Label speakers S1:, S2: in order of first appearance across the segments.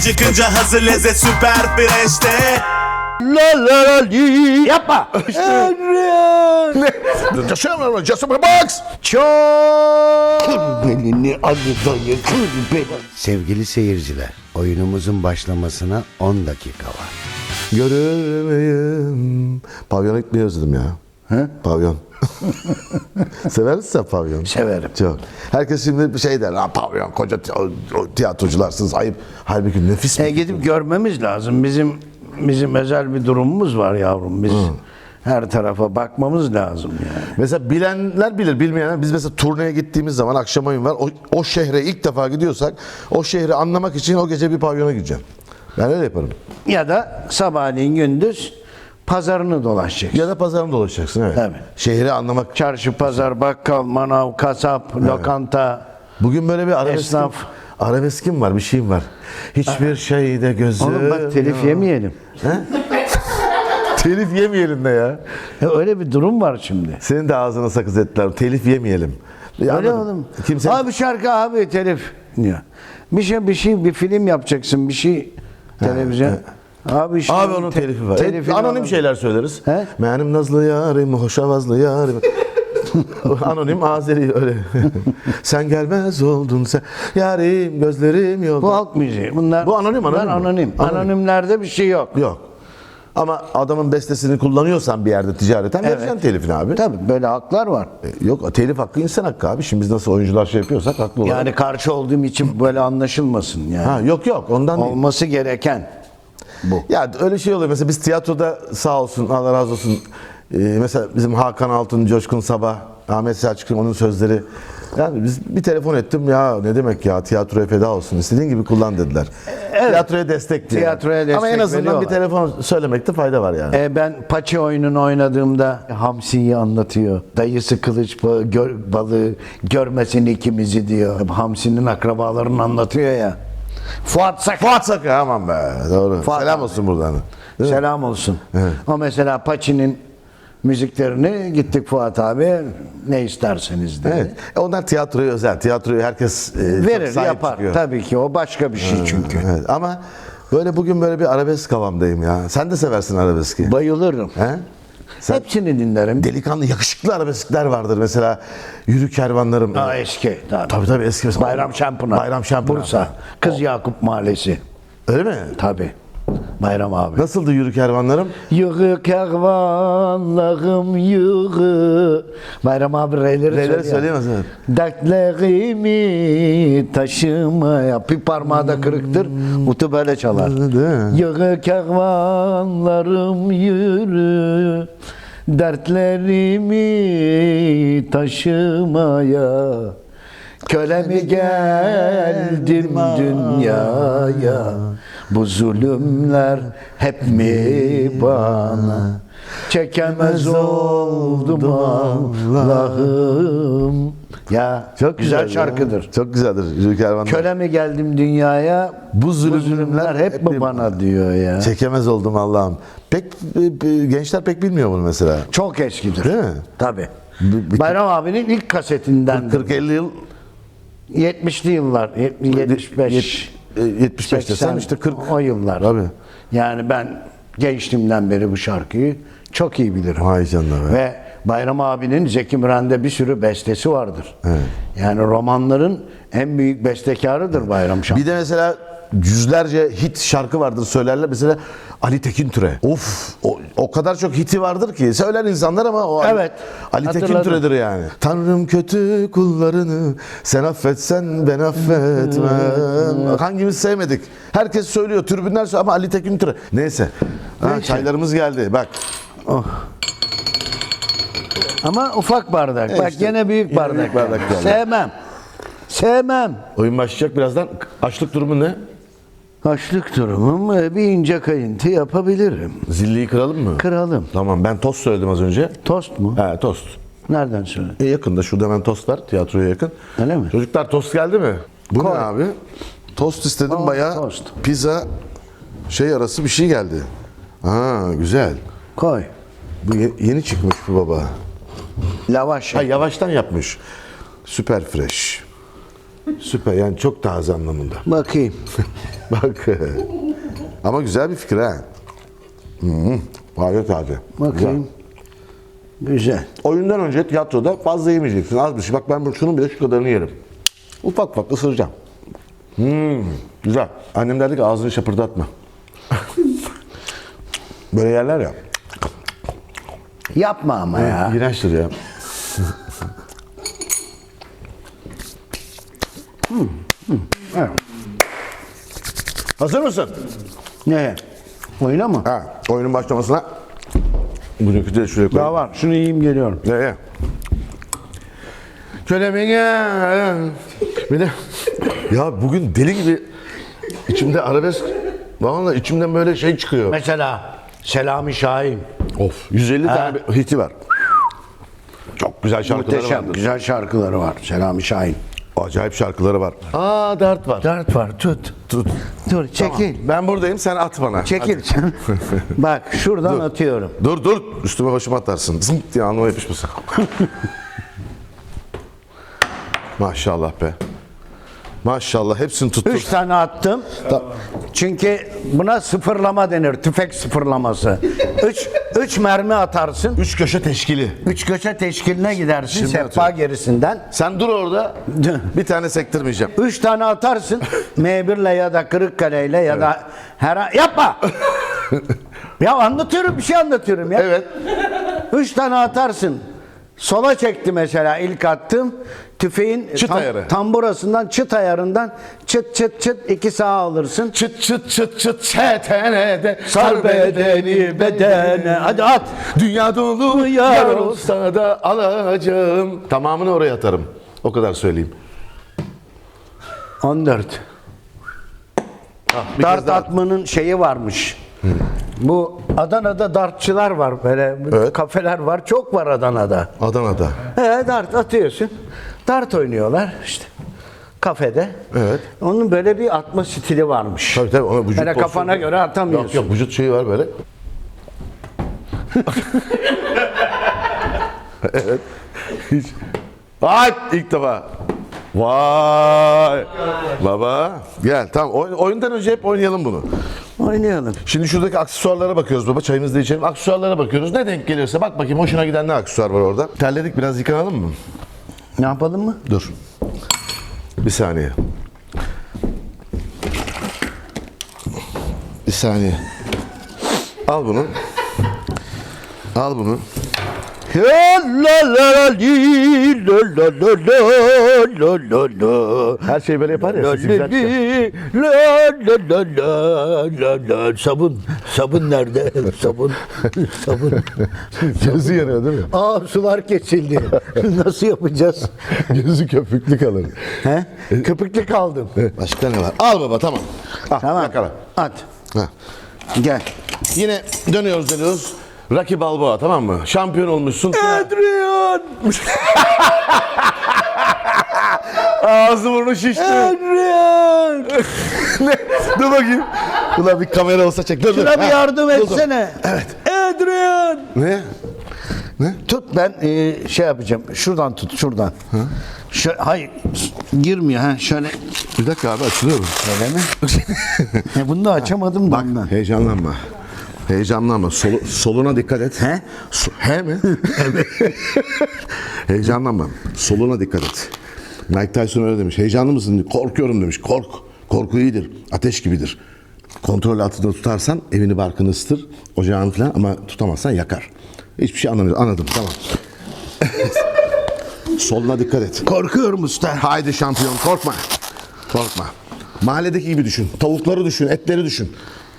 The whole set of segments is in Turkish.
S1: Acıkınca hazır lezzet süper freşte
S2: La la la li. Yapma.
S3: Just a box.
S2: Kır belini acıdayı kır beni.
S4: Sevgili seyirciler, oyunumuzun başlamasına 10 dakika var.
S3: Görür müyüm? Pavyona gitmeyi özledim ya.
S2: He?
S3: Pavyon. Sever misin sen pavyon?
S2: Severim.
S3: Çok. Herkes şimdi bir şey der. Ha, pavyon koca tiyatrocularsınız ayıp. Halbuki nefis bir
S2: E gidip görmemiz lazım. Bizim bizim özel bir durumumuz var yavrum. Biz her tarafa bakmamız lazım yani.
S3: Mesela bilenler bilir, bilmeyenler biz mesela turneye gittiğimiz zaman akşam oyun var. O, o şehre ilk defa gidiyorsak o şehri anlamak için o gece bir pavyona gideceğim. Ben öyle yaparım.
S2: Ya da sabahleyin gündüz pazarını dolaşacaksın.
S3: Ya da pazarını dolaşacaksın evet.
S2: Tabii.
S3: Şehri anlamak.
S2: Çarşı, pazar, bakkal, manav, kasap, lokanta.
S3: Bugün böyle bir arabeskim,
S2: Esnaf.
S3: arabeskim var, bir şeyim var. Hiçbir şeyde gözüm
S2: Oğlum bak telif
S3: yok.
S2: yemeyelim.
S3: Telif yemeyelim de ya.
S2: Ya öyle bir durum var şimdi.
S3: Senin de ağzına sakız ettiler. Telif yemeyelim. Ya
S2: Öyle
S3: anladım.
S2: oğlum.
S3: Kimse...
S2: Abi şarkı abi telif. Ya. Bir şey bir şey bir film yapacaksın bir şey televizyon. Abi işte
S3: Abi onun telifi var.
S2: telifini
S3: anonim
S2: alalım.
S3: şeyler söyleriz.
S2: He?
S3: Benim nazlı yarim, hoşavazlı yarim. anonim Azeri öyle. sen gelmez oldun sen. Yarim gözlerim yolda.
S2: Bu halk müziği. Bunlar
S3: Bu anonim,
S2: bunlar
S3: anonim mi?
S2: anonim.
S3: Anonim.
S2: Anonimlerde bir şey yok.
S3: Yok. Ama adamın bestesini kullanıyorsan bir yerde ticareten
S2: Evet.
S3: vereceksin telifini abi.
S2: Tabii böyle haklar var.
S3: E, Yok telif hakkı insan hakkı abi. Şimdi biz nasıl oyuncular şey yapıyorsak haklı olarak.
S2: Yani karşı olduğum için böyle anlaşılmasın yani.
S3: Ha, yok yok ondan değil.
S2: Olması gereken bu.
S3: Ya öyle şey oluyor mesela biz tiyatroda sağ olsun Allah razı olsun e, mesela bizim Hakan Altun, Coşkun Sabah, Ahmet Selçuk'un onun sözleri yani biz bir telefon ettim ya ne demek ya tiyatroya feda olsun istediğin gibi kullan dediler. Tiyatroya destek diye.
S2: Tiyatroya destek
S3: Ama en azından
S2: veriyorlar.
S3: bir telefon söylemekte fayda var yani.
S2: E, ben paçe oyununu oynadığımda Hamsi'yi anlatıyor. Dayısı kılıç balığı, gör, balığı görmesin ikimizi diyor. Hamsi'nin akrabalarını anlatıyor ya. Fuat Sak.
S3: Fuat Sakı aman be doğru.
S2: Fuat
S3: Selam
S2: abi.
S3: olsun buradan. Değil mi?
S2: Selam olsun. O mesela Paçi'nin müziklerini gittik Fuat abi ne isterseniz dedi.
S3: Evet. E, onlar tiyatroya özel. Tiyatroyu herkes e,
S2: Verir yapar.
S3: çıkıyor.
S2: Tabii ki o başka bir şey çünkü.
S3: Evet. Ama böyle bugün böyle bir arabesk havamdayım ya. Sen de seversin arabeski.
S2: Bayılırım.
S3: He? Sen
S2: Hepsini dinlerim.
S3: delikanlı yakışıklı arabeskler vardır mesela. Yürü kervanlarım.
S2: Daha eski. Tabii.
S3: Tabii tabii eski. mesela.
S2: Bayram Şampınar.
S3: Bayram Şampınar.
S2: Bursa. Kız Yakup Mahallesi.
S3: Öyle mi?
S2: Tabii. Bayram abi.
S3: Nasıldı yürü kervanlarım?
S2: Yığı kervanlarım yığı. Bayram abi reyleri,
S3: Reyleri söyleyemez mi?
S2: Dertlerimi taşımaya. Bir parmağı da kırıktır. Utu böyle çalar. Yığı kervanlarım yürü. Dertlerimi taşımaya. Köle mi geldim dünyaya Bu zulümler hep mi bana? Çekemez oldum Allah'ım. Ya
S3: Çok
S2: güzel
S3: ya.
S2: şarkıdır.
S3: Çok güzeldir. Kervanlarım.
S2: Köle mi geldim dünyaya?
S3: Bu zulümler
S2: zulümler hep
S3: hep
S2: mi
S3: mi
S2: bana? diyor ya.
S3: Çekemez oldum Allah'ım. Pek e, gençler pek bilmiyor bunu mesela.
S2: Çok eskidir.
S3: Değil mi?
S2: Tabii. Bayram abinin ilk kasetinden
S3: 40-50 yıl
S2: 70'li yıllar 75
S3: e, 75 desen
S2: 80
S3: işte 40
S2: o yıllar.
S3: Tabii.
S2: Yani ben gençliğimden beri bu şarkıyı çok iyi bilirim.
S3: Vay canına be.
S2: Ve Bayram abinin Zeki Müren'de bir sürü bestesi vardır. Yani romanların en büyük bestekarıdır Bayram Şah.
S3: Bir de mesela yüzlerce hit şarkı vardır söylerler. Mesela Ali Tekin Türe. Of o, o kadar çok hiti vardır ki söyler insanlar ama o Ali-
S2: Evet,
S3: Ali, Tekin
S2: hatırladım.
S3: Türe'dir yani. Tanrım kötü kullarını sen affetsen ben affetmem. Hangimiz sevmedik? Herkes söylüyor, tribünler söylüyor ama Ali Tekin Türe. Neyse. Ha,
S2: Neyse.
S3: çaylarımız geldi. Bak.
S2: Ama ufak bardak.
S3: E
S2: Bak
S3: işte,
S2: gene büyük
S3: yine
S2: bardak.
S3: büyük bardak geldi.
S2: Sevmem. Sevmem.
S3: Oyun başlayacak birazdan. Açlık durumu ne?
S2: Açlık durumum e, bir ince kayıntı yapabilirim.
S3: Zilliyi kıralım mı?
S2: Kıralım.
S3: Tamam ben tost söyledim az önce.
S2: Tost mu?
S3: He tost.
S2: Nereden söyle?
S3: E yakında şurada hemen tost var tiyatroya yakın.
S2: Öyle mi?
S3: Çocuklar tost geldi mi? Bu
S2: Koy.
S3: ne abi? Tost istedim
S2: Aa,
S3: bayağı
S2: tost.
S3: pizza şey arası bir şey geldi. Aa güzel.
S2: Koy.
S3: Bu ye- yeni çıkmış bu baba.
S2: Lavaş.
S3: Ha yavaştan yapmış. Süper fresh. Süper yani çok taze anlamında.
S2: Bakayım.
S3: Bak. Ama güzel bir fikir ha. Gayet taze. Güzel.
S2: Bakayım. Güzel.
S3: Oyundan önce tiyatroda fazla yemeyeceksin. Az bir şey. Bak ben şunun bile şu kadarını yerim. Ufak ufak ısıracağım. Hmm, güzel. Annem derdi ki ağzını şapırdatma. Böyle yerler ya.
S2: Yapma ama ya.
S3: İğrençtir ya.
S2: Evet.
S3: Hazır mısın?
S2: Ne? Oyna mı?
S3: Ha, oyunun başlamasına bugünkü de şuraya koy.
S2: Daha var. Şunu yiyeyim geliyorum.
S3: Ne? Kölemin ya. Bir de ya bugün deli gibi içimde arabesk Vallahi içimden böyle şey çıkıyor.
S2: Mesela Selami Şahin.
S3: Of 150 tane bir hiti var. Çok güzel şarkıları
S2: Muhteşem.
S3: vardır.
S2: Güzel şarkıları var. Selami Şahin.
S3: Acayip şarkıları var. Aa dert var.
S2: Dert var. Tut.
S3: Tut.
S2: Dur çekil.
S3: Ben buradayım sen at bana.
S2: Çekil. Bak şuradan atıyorum.
S3: Dur dur üstüme başıma atarsın. Zınk diye anlama yapışmasın. Maşallah be. Maşallah hepsini tuttur.
S2: Üç tane attım. Çünkü buna sıfırlama denir. Tüfek sıfırlaması. üç, üç mermi atarsın.
S3: Üç köşe teşkili.
S2: Üç köşe teşkiline gidersin.
S3: Şimdi atıyorum.
S2: gerisinden.
S3: Sen dur orada. Bir tane sektirmeyeceğim.
S2: Üç tane atarsın. M1'le ya da Kırıkkale'yle ya da her yapma. ya anlatıyorum bir şey anlatıyorum ya.
S3: Evet.
S2: Üç tane atarsın. Sola çekti mesela ilk attım. Tüfeğin
S3: Çıt ayarı.
S2: tamburasından çıt ayarından çıt çıt çıt iki sağa alırsın.
S3: Çıt çıt çıt çıt çetenede
S2: Sar bedeni bedene. Hadi at.
S3: Dünya dolu
S2: Yar olsa
S3: da alacağım. Tamamını oraya atarım. O kadar söyleyeyim.
S2: 14.
S3: Bir
S2: Dart atmanın şeyi varmış. Bu Adana'da dartçılar var böyle
S3: Evet.
S2: kafeler var. Çok var Adana'da.
S3: Adana'da.
S2: He, dart atıyorsun. Dart oynuyorlar işte kafede.
S3: Evet.
S2: Onun böyle bir atma stili varmış.
S3: Tabii tabii. Ona vücut
S2: Böyle kafana göre atamıyorsun.
S3: Yok yok vücut şeyi var böyle. evet. Hiç. Ay ilk defa. Vay. Baba. Gel tamam. Oyun, oyundan önce hep oynayalım bunu.
S2: Oynayalım.
S3: Şimdi şuradaki aksesuarlara bakıyoruz baba. Çayımızı da içelim. Aksesuarlara bakıyoruz. Ne denk gelirse bak bakayım hoşuna giden ne aksesuar var orada. Terledik biraz yıkanalım mı?
S2: Ne yapalım mı?
S3: Dur. Bir saniye. Bir saniye. Al bunu. Al bunu. Her şey böyle yapar ya.
S2: Sabun. Sabun nerede? Sabun. Sabun.
S3: Gözü yanıyor değil mi?
S2: Aa sular kesildi. Nasıl yapacağız?
S3: Gözü köpüklü kalır.
S2: He? Köpüklü kaldım.
S3: Başka ne var? Al baba tamam. Al,
S2: Tamam.
S3: yakala.
S2: At.
S3: Ha.
S2: Gel.
S3: Yine dönüyoruz dönüyoruz. Rocky Balboa tamam mı? Şampiyon olmuşsun.
S2: Adrian.
S3: Ağzı burnu şişti.
S2: Adrian.
S3: ne? Dur bakayım. Ulan bir kamera olsa çek. Dur, dur.
S2: Şuna bir
S3: Ha,
S2: yardım
S3: dur, dur.
S2: etsene. Evet. Adrian.
S3: Ne? Ne?
S2: Tut ben e, şey yapacağım. Şuradan tut şuradan. Şö- hayır girmiyor ha şöyle.
S3: Bir dakika abi açılıyorum.
S2: Öyle mi? e, bunu da açamadım da
S3: Bak
S2: ondan.
S3: heyecanlanma. Heyecanlanma. Solu- soluna dikkat et.
S2: He?
S3: So- he mi? heyecanlanma. Soluna dikkat et. Mike Tyson öyle demiş. Heyecanlı mısın? Korkuyorum demiş. Kork. Korku iyidir. Ateş gibidir. Kontrol altında tutarsan evini barkını ısıtır. Ocağını falan ama tutamazsan yakar. Hiçbir şey anlamıyorum. Anladım. Tamam. Soluna dikkat et.
S2: Korkuyorum usta.
S3: Haydi şampiyon korkma. Korkma. Mahalledeki gibi düşün. Tavukları düşün, etleri düşün.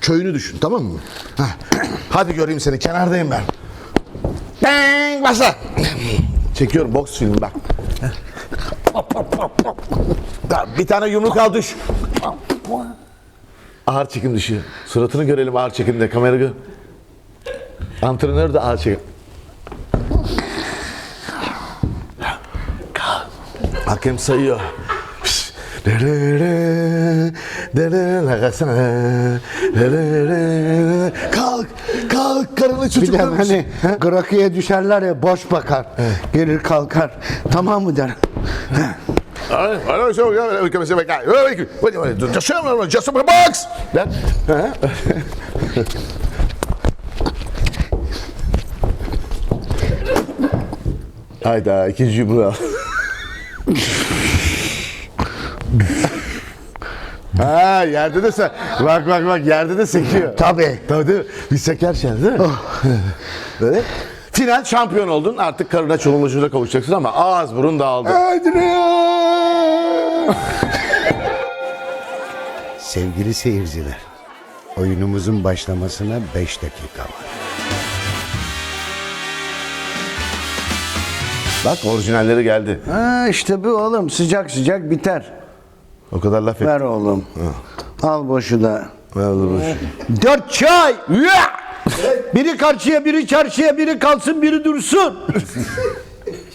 S3: Köyünü düşün tamam mı? Hah. Hadi göreyim seni kenardayım ben. Bang başla. Çekiyorum boks filmi bak. Da, Bir tane yumruk al düş. Ağır çekim dışı. Suratını görelim ağır çekimde kamera gör. Antrenör de ağır çekim. Hakem sayıyor. Kalk, kalk karını
S2: Bir de
S3: çocuklarmış.
S2: hani grafiğe düşerler ya boş bakar. Gelir kalkar. Tamam mı der.
S3: Just a box. Hı. Hayda ikinci yumruğu al. ha yerde de sen. Bak bak bak yerde de sekiyor.
S2: Tabii.
S3: Tabii değil mi? Bir seker şey değil mi? Böyle. Final şampiyon oldun. Artık karına çoluğuna kavuşacaksın ama ağız burun dağıldı.
S4: Sevgili seyirciler, oyunumuzun başlamasına 5 dakika var.
S3: Bak orijinalleri geldi.
S2: Ha işte bu oğlum sıcak sıcak biter.
S3: O kadar laf et.
S2: Ver oğlum. Al boşu da.
S3: Ver dur boş.
S2: Dört çay. Biri karşıya, biri çarşıya, biri kalsın, biri dursun.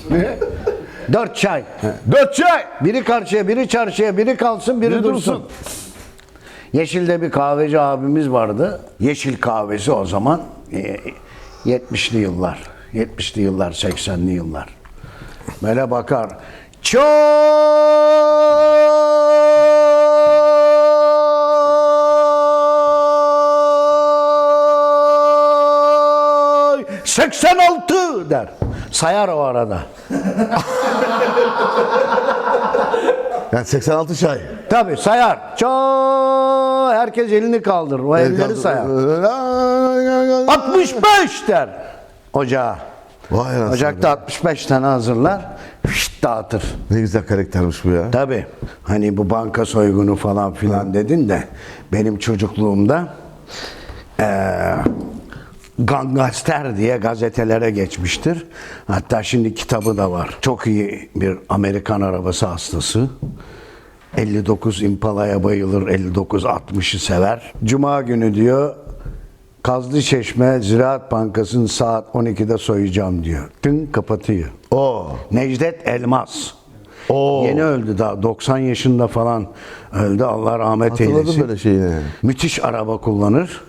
S2: Dört çay.
S3: Dört çay.
S2: Biri karşıya, biri çarşıya, biri kalsın, biri,
S3: Biri
S2: dursun.
S3: dursun.
S2: Yeşil'de bir kahveci abimiz vardı. Yeşil kahvesi o zaman e, 70'li yıllar. 70'li yıllar, 80'li yıllar. Böyle bakar. Çoy 86 der. Sayar o arada.
S3: Yani 86 çay.
S2: Tabii sayar. Çoy herkes elini kaldırır. O elleri sayar. 65 der ocağa.
S3: Vay
S2: Ocakta 65 tane hazırlar. Fişt dağıtır.
S3: Ne güzel karaktermiş bu ya.
S2: Tabii. Hani bu banka soygunu falan filan dedin de benim çocukluğumda eee Gangaster diye gazetelere geçmiştir. Hatta şimdi kitabı da var. Çok iyi bir Amerikan arabası hastası. 59 Impala'ya bayılır, 59 60'ı sever. Cuma günü diyor Kazlı Çeşme Ziraat Bankası'nın saat 12'de soyacağım diyor. Tın kapatıyor.
S3: Oo.
S2: Necdet Elmas.
S3: Oo.
S2: Yeni öldü daha 90 yaşında falan öldü. Allah rahmet
S3: Hatırladım
S2: eylesin.
S3: böyle şeyini.
S2: Müthiş araba kullanır.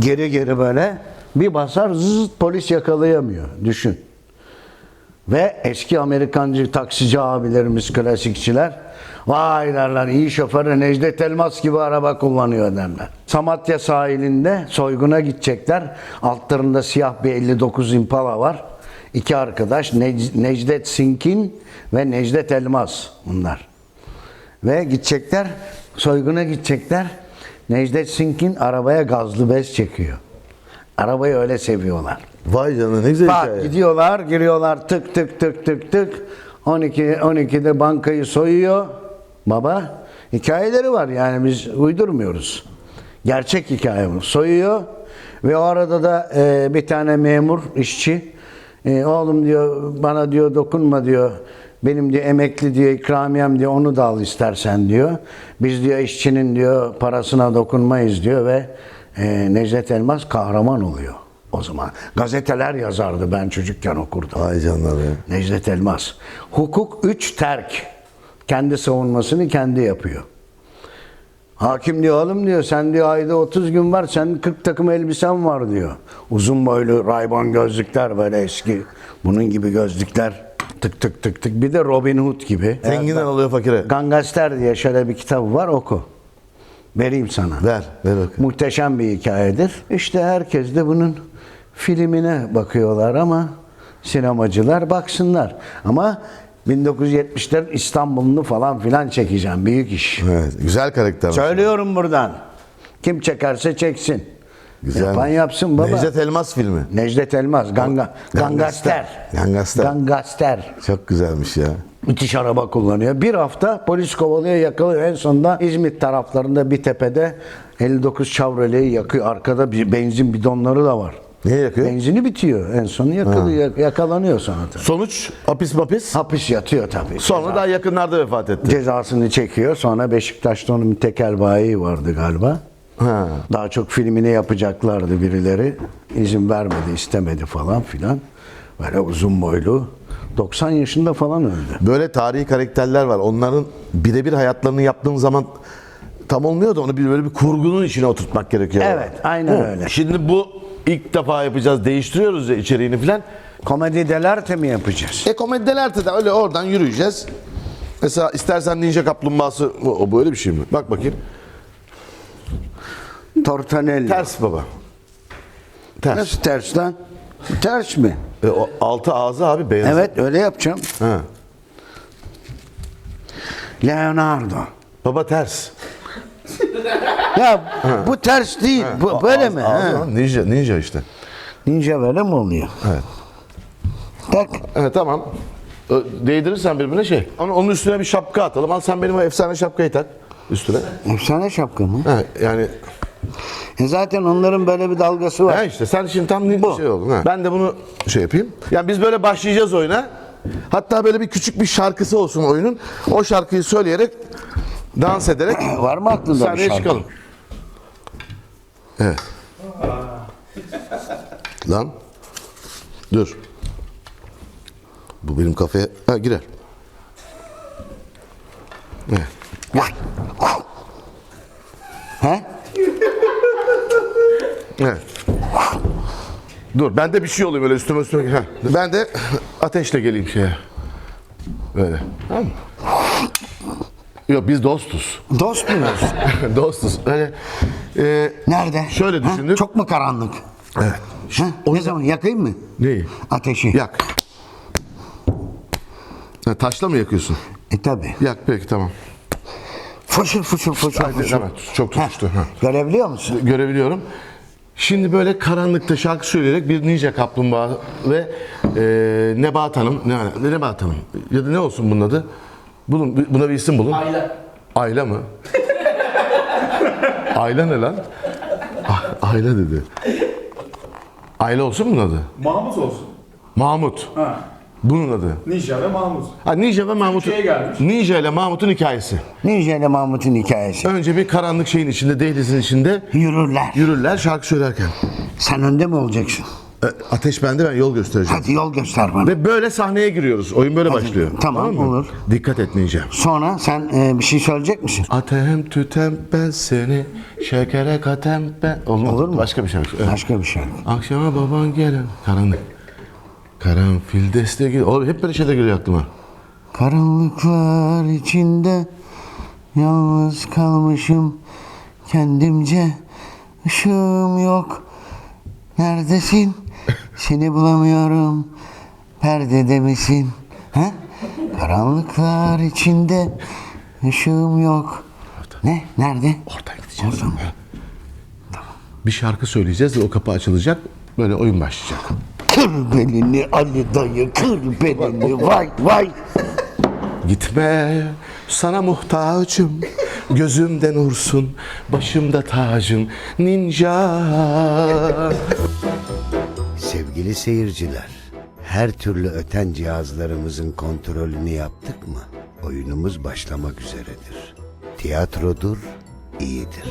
S2: Geri geri böyle bir basar zıt polis yakalayamıyor. Düşün. Ve eski Amerikancı taksici abilerimiz, klasikçiler Vay derler iyi şoförü Necdet Elmas gibi araba kullanıyor derler. Samatya sahilinde soyguna gidecekler. Altlarında siyah bir 59 Impala var. İki arkadaş Nec- Necdet Sinkin ve Necdet Elmas bunlar. Ve gidecekler, soyguna gidecekler. Necdet Sink'in arabaya gazlı bez çekiyor. Arabayı öyle seviyorlar.
S3: Vay canına ne güzel
S2: Bak
S3: hikaye.
S2: gidiyorlar, giriyorlar tık tık tık tık tık. 12 12'de bankayı soyuyor. Baba hikayeleri var yani biz uydurmuyoruz. Gerçek hikaye bu. Soyuyor ve o arada da e, bir tane memur işçi e, oğlum diyor bana diyor dokunma diyor. Benim diyor emekli diyor ikramiyem diyor onu da al istersen diyor. Biz diyor işçinin diyor parasına dokunmayız diyor ve e, Necdet Elmas kahraman oluyor o zaman. Gazeteler yazardı ben çocukken okurdum.
S3: Vay canına be.
S2: Necdet Elmas. Hukuk 3 terk. Kendi savunmasını kendi yapıyor. Hakim diyor oğlum diyor sen diyor ayda 30 gün var sen 40 takım elbisen var diyor. Uzun boylu raybon gözlükler böyle eski bunun gibi gözlükler tık tık tık tık bir de Robin Hood gibi.
S3: Zenginden alıyor fakire.
S2: Gangaster diye şöyle bir kitabı var oku. Vereyim sana.
S3: Ver, ver bakayım.
S2: Muhteşem bir hikayedir. İşte herkes de bunun filmine bakıyorlar ama sinemacılar baksınlar. Ama 1970'lerin İstanbul'unu falan filan çekeceğim. Büyük iş.
S3: Evet, güzel karakter.
S2: Söylüyorum buradan. Kim çekerse çeksin.
S3: Güzel.
S2: Yapan yapsın baba.
S3: Necdet Elmas filmi.
S2: Necdet Elmas, Ganga, Gangaster.
S3: Gangaster.
S2: Gangaster.
S3: Çok güzelmiş ya.
S2: Müthiş araba kullanıyor. Bir hafta polis kovalıyor yakalıyor. En sonunda İzmit taraflarında bir tepede 59 Chevrolet'i yakıyor. Arkada bir benzin bidonları da var.
S3: Niye yakıyor?
S2: Benzini bitiyor. En son yakalıyor, yakalanıyor sonra. tabii.
S3: Sonuç hapis mapis.
S2: Hapis yatıyor tabii.
S3: Sonra daha yakınlarda vefat etti.
S2: Cezasını çekiyor. Sonra Beşiktaş'ta onun bir tekel bayi vardı galiba.
S3: Ha.
S2: Daha çok filmini yapacaklardı birileri. İzin vermedi, istemedi falan filan. Böyle uzun boylu. 90 yaşında falan öldü.
S3: Böyle tarihi karakterler var. Onların birebir hayatlarını yaptığın zaman tam olmuyor da onu bir böyle bir kurgunun içine oturtmak gerekiyor.
S2: Evet, aynen
S3: Hı.
S2: öyle.
S3: Şimdi bu ilk defa yapacağız. Değiştiriyoruz ya içeriğini falan.
S2: Komedi delerte mi yapacağız?
S3: E komedidelerde de öyle oradan yürüyeceğiz. Mesela istersen ninja kaplumbağası o, o böyle bir şey mi? Bak bakayım.
S2: Tortanelli.
S3: Ters baba. Ters.
S2: Nasıl ters lan? Ters mi?
S3: E, o altı ağzı abi beyaz.
S2: Evet öyle yapacağım.
S3: Ha.
S2: Leonardo.
S3: Baba ters.
S2: Ya bu ters değil. Bu böyle mi?
S3: ağzı
S2: Ha.
S3: lan, ninja, ninja işte.
S2: Ninja böyle mi oluyor?
S3: Evet.
S2: Tak.
S3: Evet tamam. Ö, Değdirirsen birbirine şey. Onun, onun üstüne bir şapka atalım. Al sen benim o efsane şapkayı tak üstüne.
S2: Efsane şapka mı?
S3: Ha, yani
S2: zaten onların böyle bir dalgası var.
S3: ha işte sen şimdi tam bir şey oldun. Ha. Ben de bunu şey yapayım. Yani biz böyle başlayacağız oyuna. Hatta böyle bir küçük bir şarkısı olsun oyunun. O şarkıyı söyleyerek dans ederek
S2: Var mı aklında bir
S3: sahneye
S2: şarkı?
S3: çıkalım. Evet. Lan. Dur. Bu benim kafaya ha, girer. Evet.
S2: He?
S3: Evet. Dur ben de bir şey olayım öyle üstüme üstüme. Ha. Ben de ateşle geleyim şeye. Böyle. Tamam mı? Yok biz dostuz.
S2: Dost muyuz?
S3: dostuz. Öyle. e,
S2: Nerede?
S3: Şöyle
S2: Ha?
S3: düşündük.
S2: Çok mu karanlık?
S3: Evet.
S2: Ha? Ne zaman yakayım mı?
S3: Neyi?
S2: Ateşi.
S3: Yak. Ha, taşla mı yakıyorsun?
S2: E tabi.
S3: Yak peki tamam.
S2: Fışır fışır fışır
S3: Hadi,
S2: fışır.
S3: çok tutuştu. Ha.
S2: Görebiliyor musun?
S3: Görebiliyorum. Şimdi böyle karanlıkta şarkı söyleyerek bir ninja kaplumbağa ve e, Nebahat Hanım, ne, Nebahat Hanım ya da ne olsun bunun adı? Bulun, buna bir isim bulun. Ayla. Ayla mı? Ayla ne lan? Ah, Ayla dedi. Ayla olsun bunun adı?
S5: Mahmut olsun.
S3: Mahmut.
S5: Ha.
S3: Bunun adı.
S5: Ninja ve Mahmut.
S3: Ha, Ninja ve Mahmut'un
S5: Türkiye'ye gelmiş.
S3: Ninja ile Mahmut'un hikayesi.
S2: Ninja ile Mahmut'un hikayesi.
S3: Önce bir karanlık şeyin içinde, dehlizin içinde
S2: Yürürler.
S3: yürürler şarkı söylerken.
S2: Sen önde mi olacaksın?
S3: E, Ateş bende ben yol göstereceğim.
S2: Hadi yol göster bana.
S3: Ve böyle sahneye giriyoruz. Oyun böyle başlıyor.
S2: tamam,
S3: mı?
S2: olur.
S3: Dikkat etmeyeceğim.
S2: Sonra sen e, bir şey söyleyecek misin?
S3: Atem tütem ben seni şekere katem ben. Olmaz.
S2: Olur mu?
S3: Başka bir şarkı. Evet.
S2: Başka bir şey.
S3: Akşama baban gelen. Karanlık. Karanfil deste gel. Oğlum hep böyle şeyler geliyor aklıma.
S2: Karanlıklar içinde yalnız kalmışım kendimce ışığım yok. Neredesin? Seni bulamıyorum. Perdede misin? Ha? Karanlıklar içinde ışığım yok. Ne? Nerede?
S3: Oradan gideceğiz. Tamam. Bir şarkı söyleyeceğiz ve o kapı açılacak. Böyle oyun başlayacak.
S2: Kır belini Ali dayı kır belini vay vay.
S3: Gitme sana muhtacım Gözümden ursun Başımda tacın Ninja
S4: Sevgili seyirciler, her türlü öten cihazlarımızın kontrolünü yaptık mı? Oyunumuz başlamak üzeredir. Tiyatrodur, iyidir.